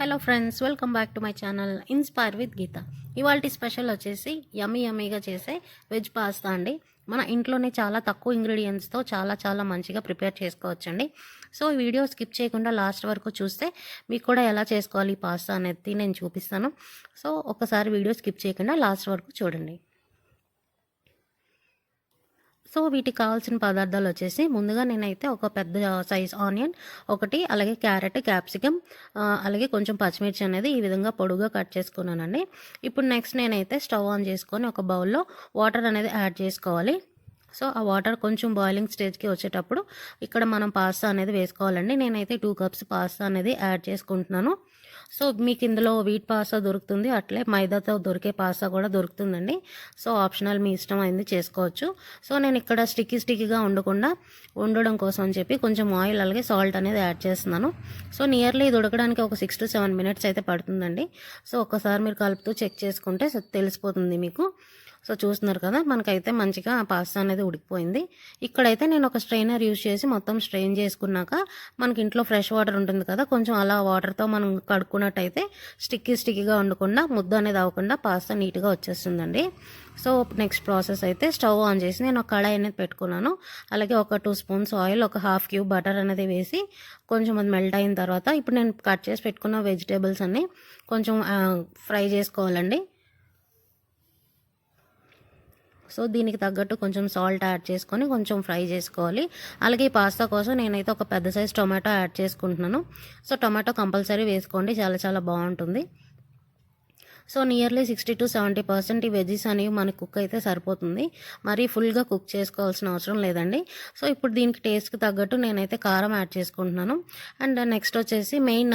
Hello friends welcome back to my channel inspire with Geetha ఇవాళ special వచ్చేసి yummy యమీగా చేసే veg pasta అండి. మన ఇంట్లోనే చాలా తక్కువ ఇంగ్రీడియంట్స్తో చాలా చాలా మంచిగా ప్రిపేర్ చేసుకోవచ్చండి. సో ఈ వీడియో స్కిప్ చేయకుండా లాస్ట్ వరకు చూస్తే మీకు కూడా ఎలా చేసుకోవాలి ఈ పాస్తా అనేది నేను చూపిస్తాను. సో ఒకసారి వీడియో స్కిప్ చేయకుండా లాస్ట్ వరకు చూడండి. సో వీటికి కావాల్సిన పదార్థాలు వచ్చేసి ముందుగా నేనైతే ఒక పెద్ద సైజ్ ఆనియన్ ఒకటి అలాగే క్యారెట్ క్యాప్సికమ్ అలాగే కొంచెం పచ్చిమిర్చి అనేది ఈ విధంగా పొడుగా కట్ చేసుకున్నానండి. ఇప్పుడు నెక్స్ట్ నేనైతే స్టవ్ ఆన్ చేసుకొని ఒక బౌల్లో వాటర్ అనేది యాడ్ చేసుకోవాలి. సో ఆ వాటర్ కొంచెం బాయిలింగ్ స్టేజ్కి వచ్చేటప్పుడు ఇక్కడ మనం పాస్తా అనేది వేసుకోవాలండి. నేనైతే టూ కప్స్ పాస్తా అనేది యాడ్ చేసుకుంటున్నాను. సో మీకు ఇందులో వీట్ పాస్తా దొరుకుతుంది. అట్లే మైదాతో దొరికే పాస్తా కూడా దొరుకుతుందండి. సో ఆప్షనల్ మీ ఇష్టం అయింది చేసుకోవచ్చు. సో నేను ఇక్కడ స్టిక్కీ స్టిక్కీగా ఉండకుండా ఉండడం కోసం అని చెప్పి కొంచెం ఆయిల్ అలాగే సాల్ట్ అనేది యాడ్ చేస్తున్నాను. సో నియర్లీ ఇది ఉడకడానికి ఒక సిక్స్ టు సెవెన్ మినిట్స్ అయితే పడుతుందండి. సో ఒక్కసారి మీరు కలుపుతూ చెక్ చేసుకుంటే తెలిసిపోతుంది మీకు. సో చూస్తున్నారు కదా మనకైతే మంచిగా పాస్తా అనేది ఉడికిపోయింది. ఇక్కడైతే నేను ఒక స్ట్రైనర్ యూజ్ చేసి మొత్తం స్ట్రెయిన్ చేసుకున్నాక మనకి ఇంట్లో ఫ్రెష్ వాటర్ ఉంటుంది కదా కొంచెం అలా వాటర్తో మనం కడుక్కున్నట్టయితే స్టిక్కీ స్టిక్కీగా ఉండకుండా ముద్ద అనేది అవ్వకుండా పాస్తా నీట్గా వచ్చేస్తుందండి. సో నెక్స్ట్ ప్రాసెస్ అయితే స్టవ్ ఆన్ చేసి నేను ఒక కళాయి అనేది పెట్టుకున్నాను. అలాగే ఒక టూ స్పూన్స్ ఆయిల్ ఒక హాఫ్ క్యూబ్ బటర్ అనేది వేసి కొంచెం అది మెల్ట్ అయిన తర్వాత ఇప్పుడు నేను కట్ చేసి పెట్టుకున్న వెజిటేబుల్స్ అన్నీ కొంచెం ఫ్రై చేసుకోవాలండి. సో దీనికి తగ్గట్టు కొంచెం సాల్ట్ యాడ్ చేసుకొని కొంచెం ఫ్రై చేసుకోవాలి. అలాగే ఈ పాస్తా కోసం నేనైతే ఒక పెద్ద సైజ్ టొమాటో యాడ్ చేసుకుంటున్నాను. సో టొమాటో కంపల్సరీ వేసుకోండి. చాలా చాలా బాగుంటుంది. So nearly sixty to seventy percent ఈ వెజెస్ అనేవి మనకి కుక్ అయితే సరిపోతుంది. మరీ ఫుల్గా కుక్ చేసుకోవాల్సిన అవసరం లేదండి. సో ఇప్పుడు దీనికి టేస్ట్కి తగ్గట్టు నేనైతే కారం యాడ్ చేసుకుంటున్నాను. అండ్ నెక్స్ట్ వచ్చేసి మెయిన్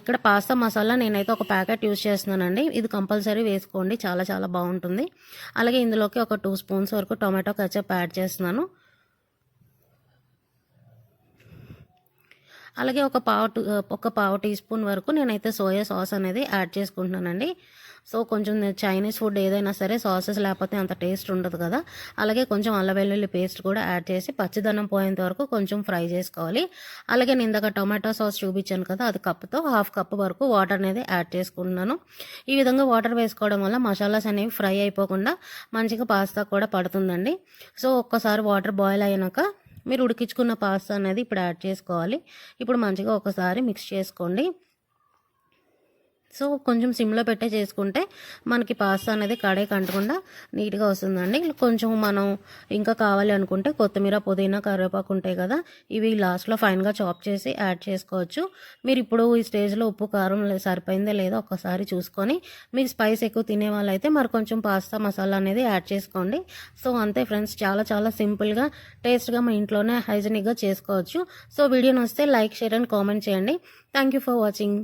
ఇక్కడ పాస్తా మసాలా నేనైతే ఒక ప్యాకెట్ యూస్ చేస్తున్నానండి. ఇది కంపల్సరీ వేసుకోండి. చాలా చాలా బాగుంటుంది. అలాగే ఇందులోకి ఒక టూ స్పూన్స్ వరకు టొమాటో కచప్ యాడ్ చేస్తున్నాను. అలాగే ఒక పావు ఒక పావు టీ స్పూన్ వరకు నేనైతే సోయా సాస్ అనేది యాడ్ చేసుకుంటున్నానండి. సో కొంచెం చైనీస్ ఫుడ్ ఏదైనా సరే సాసెస్ లేకపోతే అంత టేస్ట్ ఉండదు కదా. అలాగే కొంచెం అల్లం వెల్లుల్లి పేస్ట్ కూడా యాడ్ చేసి పచ్చిదనం పోయేంత వరకు కొంచెం ఫ్రై చేసుకోవాలి. అలాగే నేను ఇందాక టొమాటో సాస్ చూపించాను కదా అది కప్తో హాఫ్ కప్ వరకు వాటర్ అనేది యాడ్ చేసుకుంటున్నాను. ఈ విధంగా వాటర్ వేసుకోవడం వల్ల మసాలాస్ అనేవి ఫ్రై అయిపోకుండా మంచిగా పాస్తా కూడా పడుతుందండి. సో ఒక్కసారి వాటర్ బాయిల్ అయినాక మీరు ఉడికించుకున్న పాస్తా అనేది ఇప్పుడు యాడ్ చేసుకోవాలి. ఇప్పుడు మంచిగా ఒకసారి మిక్స్ చేసుకోండి. సో కొంచెం సిమ్లో పెట్టే చేసుకుంటే మనకి పాస్తా అనేది కడే కంటకుండా నీట్గా వస్తుందండి. కొంచెం మనం ఇంకా కావాలి అనుకుంటే కొత్తిమీర పుదీనా కరివేపాకు ఉంటాయి కదా ఇవి లాస్ట్లో ఫైన్గా చాప్ చేసి యాడ్ చేసుకోవచ్చు. మీరు ఇప్పుడు ఈ స్టేజ్లో ఉప్పు కారం సరిపోయిందే లేదో ఒకసారి చూసుకొని మీకు స్పైస్ ఎక్కువ తినే వాళ్ళైతే మరి కొంచెం పాస్తా మసాలా అనేది యాడ్ చేసుకోండి. సో అంతే ఫ్రెండ్స్ చాలా చాలా సింపుల్గా టేస్ట్గా మా ఇంట్లోనే హైజెనిక్గా చేసుకోవచ్చు. సో వీడియో వస్తే లైక్ షేర్ అండ్ కామెంట్ చేయండి. Thank you for watching.